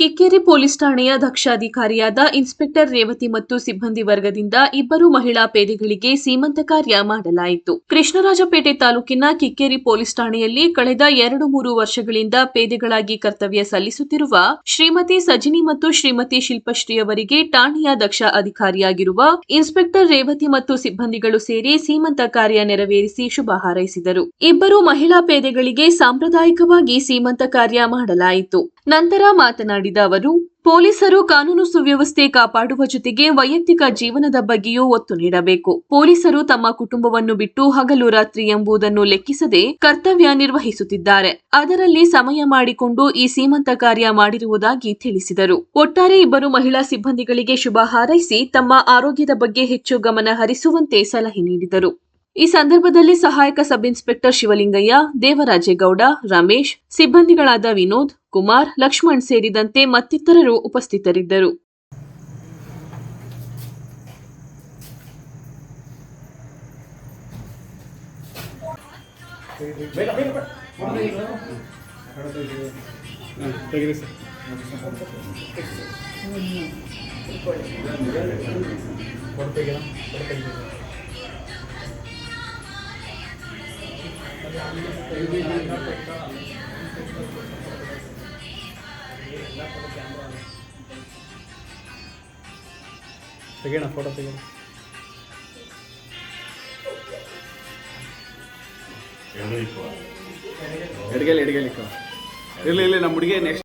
Kikkeri police ಠಾಣೆಯ ದಕ್ಷಾಧಿಕಾರಿಯಾದ inspector Revathi ಮತ್ತು ಸಿಬ್ಬಂದಿ ವರ್ಗದಿಂದ ಇಬ್ಬರು ಮಹಿಳಾ ಪೇದೆಗಳಿಗೆ ಸೀಮಂತ ಕಾರ್ಯ ಮಾಡಲಾಯಿತು. ಕೃಷ್ಣರಾಜಪೇಟೆ ತಾಲೂಕಿನ ಕಿಕ್ಕೇರಿ ಪೊಲೀಸ್ ಠಾಣೆಯಲ್ಲಿ ಕಳೆದ ಎರಡು ಮೂರು ವರ್ಷಗಳಿಂದ ಪೇದೆಗಳಾಗಿ ಕರ್ತವ್ಯ ಸಲ್ಲಿಸುತ್ತಿರುವ ಶ್ರೀಮತಿ ಸಜಿನಿ ಮತ್ತು ಶ್ರೀಮತಿ ಶಿಲ್ಪಶ್ರೀ ಅವರಿಗೆ ಠಾಣೆಯ ದಕ್ಷ ಅಧಿಕಾರಿಯಾಗಿರುವ ಇನ್ಸ್ಪೆಕ್ಟರ್ ರೇವತಿ ಮತ್ತು ಸಿಬ್ಬಂದಿಗಳು ಸೇರಿ ಸೀಮಂತ ಕಾರ್ಯ ನೆರವೇರಿಸಿ ಶುಭ ಹಾರೈಸಿದರು. ಇಬ್ಬರು ಮಹಿಳಾ ಪೇದೆಗಳಿಗೆ ಸಾಂಪ್ರದಾಯಿಕವಾಗಿ ಸೀಮಂತ ಕಾರ್ಯ ಮಾಡಲಾಯಿತು. ನಂತರ ಮಾತನಾಡಿದ ಅವರು, ಪೊಲೀಸರು ಕಾನೂನು ಸುವ್ಯವಸ್ಥೆ ಕಾಪಾಡುವ ಜೊತೆಗೆ ವೈಯಕ್ತಿಕ ಜೀವನದ ಬಗ್ಗೆಯೂ ಒತ್ತು ನೀಡಬೇಕು. ಪೊಲೀಸರು ತಮ್ಮ ಕುಟುಂಬವನ್ನು ಬಿಟ್ಟು ಹಗಲು ರಾತ್ರಿ ಎಂಬುದನ್ನು ಲೆಕ್ಕಿಸದೆ ಕರ್ತವ್ಯ ನಿರ್ವಹಿಸುತ್ತಿದ್ದಾರೆ. ಅದರಲ್ಲಿ ಸಮಯ ಮಾಡಿಕೊಂಡು ಈ ಸೀಮಂತ ಕಾರ್ಯ ಮಾಡಿರುವುದಾಗಿ ತಿಳಿಸಿದರು. ಒಟ್ಟಾರೆ ಇಬ್ಬರು ಮಹಿಳಾ ಸಿಬ್ಬಂದಿಗಳಿಗೆ ಶುಭ ಹಾರೈಸಿ ತಮ್ಮ ಆರೋಗ್ಯದ ಬಗ್ಗೆ ಹೆಚ್ಚು ಗಮನ ಹರಿಸುವಂತೆ ಸಲಹೆ ನೀಡಿದರು. ಈ ಸಂದರ್ಭದಲ್ಲಿ ಸಹಾಯಕ ಸಬ್ ಇನ್ಸ್ಪೆಕ್ಟರ್ ಶಿವಲಿಂಗಯ್ಯ, ದೇವರಾಜೇಗೌಡ, ರಮೇಶ್, ಸಿಬ್ಬಂದಿಗಳಾದ ವಿನೋದ್, ಕುಮಾರ್, ಲಕ್ಷ್ಮಣ್ ಸೇರಿದಂತೆ ಮತ್ತಿತರರು ಉಪಸ್ಥಿತರಿದ್ದರು. ತೆಗಿಯೋಣ ಫೋಟೋ ತೆಗಿಯೋಣ. ಎಡಗೈಲಿ ಎಡಗೈಲಿ ಇರಲಿ ಇರಲಿ ನಮ್ಮ ಹುಡುಗಿ ನೆಕ್ಸ್ಟ್